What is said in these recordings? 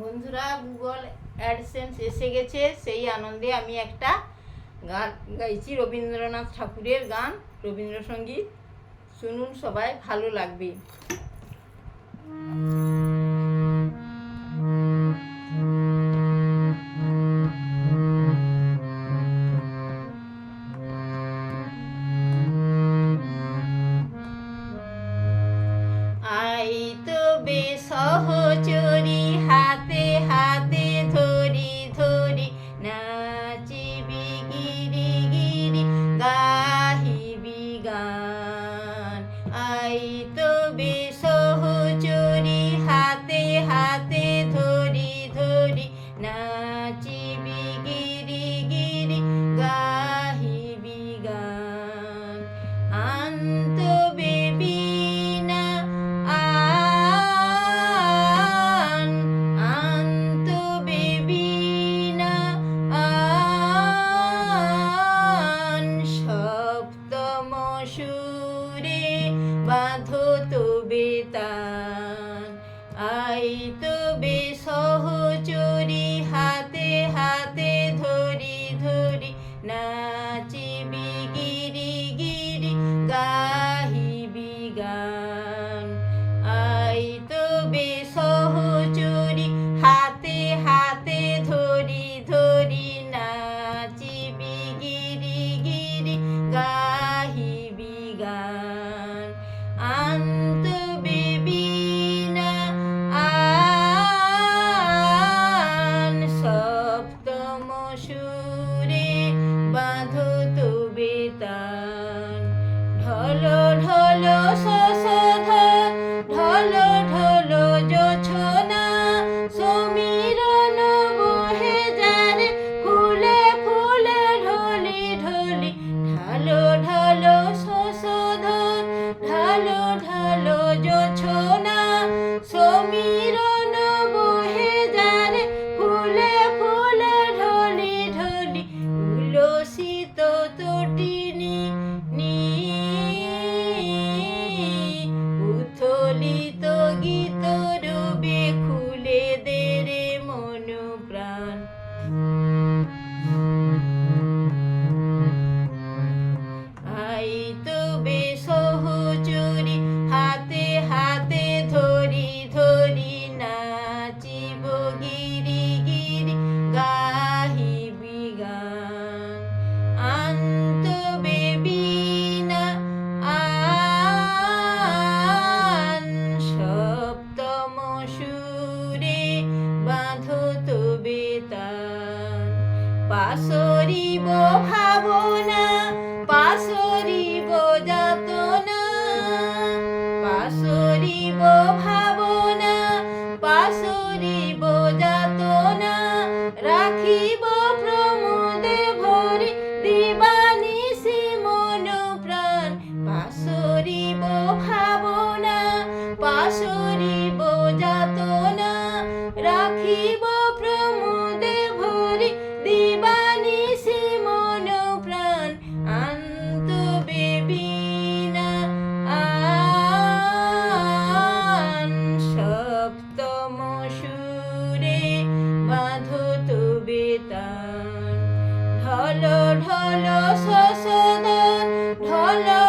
বন্ধুরা Google AdSense এসে গেছে। সেই আনন্দে আমি একটা গান গাইছি, রবীন্দ্রনাথ ঠাকুরের গান, রবীন্দ্রসঙ্গীত। শুনুন সবাই, ভালো লাগবে। বাঁধো তুমি তা and So 지붕이 জীব ঢল ঢল শোষণ ঢল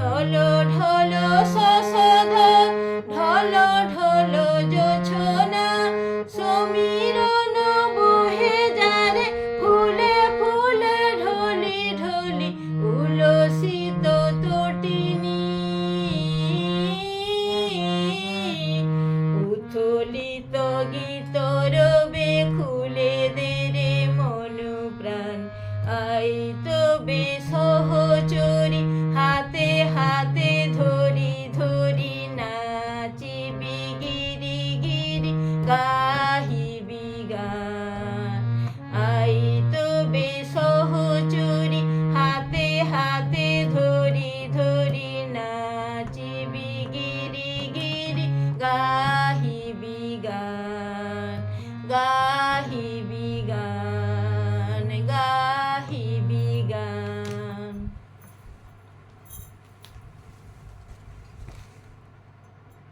ঢল ঢল সসধ ঢল ঢল, যোছনা। সমীরণ বহে যারে ফুলে ফুলে, ঢলি ঢলি উলসিত তটিনী। উথলিত গীত TV.